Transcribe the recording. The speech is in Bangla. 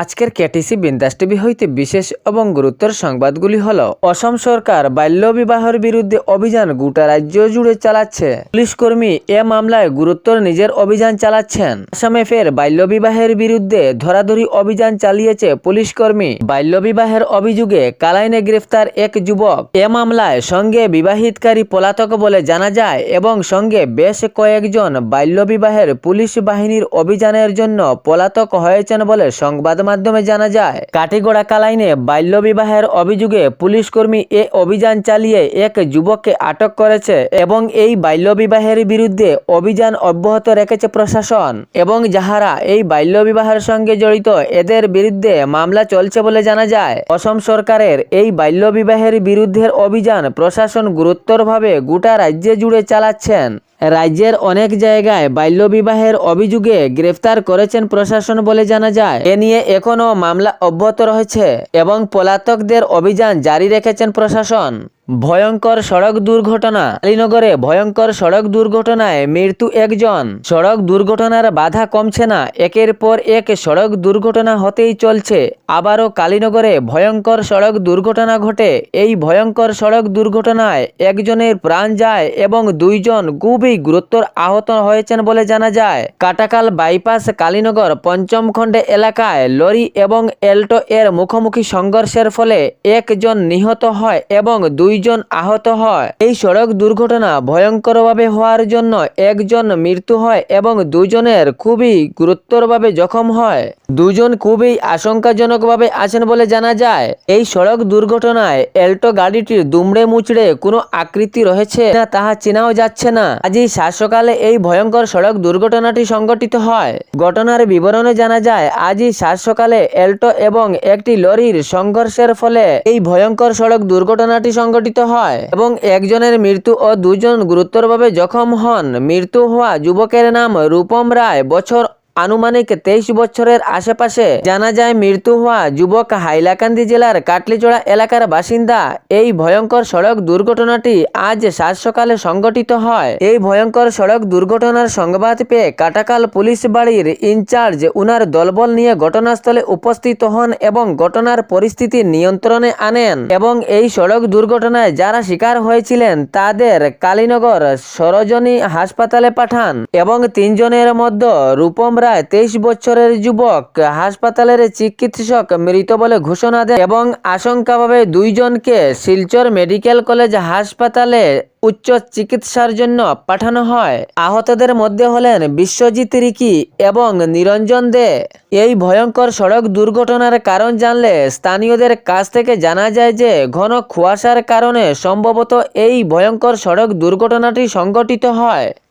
আজকের কেটিসি বিন্দাস টিভি হইতে বিশেষ এবং গুরুত্বের সংবাদগুলি হল, অসম সরকার বাল্য বিবাহের বিরুদ্ধে অভিযান গোটা রাজ্য জুড়ে চালাচ্ছে। পুলিশ কর্মী এ মামলায় গুরুত্বর নিজের অভিযান চালাচ্ছেন। আসামে ফের বাল্য বিবাহের বিরুদ্ধে ধরাধরি অভিযান চালিয়েছে পুলিশ কর্মী বাল্য বিবাহের অভিযোগে কালাইনে গ্রেফতার এক যুবক। এ মামলায় সঙ্গে বিবাহিতকারী পলাতক বলে জানা যায় এবং সঙ্গে বেশ কয়েকজন বাল্য বিবাহের পুলিশ বাহিনীর অভিযানের জন্য পলাতক হয়েছেন বলে সংবাদ মাধ্যমে জানা যায়, কাটিগড়া কালাইনে বাল্য বিবাহের অভিযোগে পুলিশ কর্মী এ অভিযান চালিয়ে এক যুবককে আটক করেছে এবং এই বাল্য বিবাহের বিরুদ্ধে অভিযান অব্যাহত রেখেছে প্রশাসন এবং যাহারা এই বাল্য বিবাহের সঙ্গে জড়িত, এদের বিরুদ্ধে মামলা চলছে বলে জানা যায়। অসম সরকারের এই বাল্য বিবাহের বিরুদ্ধের অভিযান প্রশাসন গুরুত্বরভাবে গোটা রাজ্যে জুড়ে চালাচ্ছেন। রাজ্যের অনেক জায়গায় বাল্যবিবাহের অভিযোগে গ্রেফতার করেছেন প্রশাসন বলে জানা যায়। এ নিয়ে এখনও মামলা অব্যাহত রয়েছে এবং পলাতকদের অভিযান জারি রেখেছেন প্রশাসন। ভয়ঙ্কর সড়ক দুর্ঘটনা। আলীনগরে ভয়ঙ্কর সড়ক দুর্ঘটনায় মৃত্যু একজন। সড়ক দুর্ঘটনার বাধা কমছে না। একের পর এক সড়ক দুর্ঘটনা হতেই চলছে। আবারও কালীনগরে ভয়ঙ্কর সড়ক দুর্ঘটনা ঘটে। এই ভয়ঙ্কর সড়ক দুর্ঘটনায় একজনের প্রাণ যায় এবং দুইজন খুবই গুরুতর আহত হয়েছেন বলে জানা যায়। কাটাকাল বাইপাস কালীনগর পঞ্চম খণ্ডে এলাকায় লরি এবং এল্টো এর মুখোমুখি সংঘর্ষের ফলে একজন নিহত হয় এবং দুইজন আহত হয়। এই সড়ক দুর্ঘটনা ভয়ঙ্করভাবে হওয়ার জন্য একজন মৃত্যু হয় এবং দুজনের খুবই গুরুতরভাবে জখম হয়। দুজন খুবই আশঙ্কাজনকভাবে আছেন বলে জানা যায়। এই সড়ক দুর্ঘটনায় এল্টো গাড়িটির দুমড়ে মুচড়ে কোনো আকৃতি রয়েছে না তাহা চেনাও যাচ্ছে না। আজই সকালে এই ভয়ঙ্কর সড়ক দুর্ঘটনাটি সংঘটিত হয়। ঘটনার বিবরণে জানা যায়, আজই সাত সকালে এল্টো এবং একটি লরির সংঘর্ষের ফলে এই ভয়ঙ্কর সড়ক দুর্ঘটনাটি সংঘটিত হয়। এবং একজনের মৃত্যু ও দুজন গুরুতরভাবে জখম হন। মৃত্যু হওয়া যুবকের নাম রূপম রায়। বছর আনুমানিক তেইশ বছরের আশেপাশে জানা যায় মৃত্যু হওয়া যুবক হাইলাকান্দি জেলার কাটলিচোড়া এলাকার বাসিন্দা। এই ভয়ঙ্কর সড়ক দুর্ঘটনাটি আজ সাত সকালে সংঘটিত হয়। এই ভয়ঙ্কর সড়ক দুর্ঘটনার সংবাদ পেয়ে কাটাকাল পুলিশ বাড়ির ইনচার্জ উনার দলবল নিয়ে ঘটনাস্থলে উপস্থিত হন এবং ঘটনার পরিস্থিতি নিয়ন্ত্রণে আনেন এবং এই সড়ক দুর্ঘটনায় যারা শিকার হয়েছিলেন তাদের কালীনগর সরোজনী হাসপাতালে পাঠান এবং তিনজনের মধ্যে রূপম রায় তেইশ বছরের যুবক হাসপাতালের চিকিৎসক মৃত বলে ঘোষণা দেন এবং আশঙ্কাভাবে দুইজনকে শিলচর মেডিকেল কলেজ হাসপাতালে উচ্চ চিকিৎসার জন্য পাঠানো হয়। আহতদের মধ্যে হলেন বিশ্বজিৎ রিকি এবং নিরঞ্জন দে। এই ভয়ঙ্কর সড়ক দুর্ঘটনার কারণ জানলে স্থানীয়দের কাছ থেকে জানা যায় যে, ঘন কুয়াশার কারণে সম্ভবত এই ভয়ঙ্কর সড়ক দুর্ঘটনাটি সংঘটিত হয়।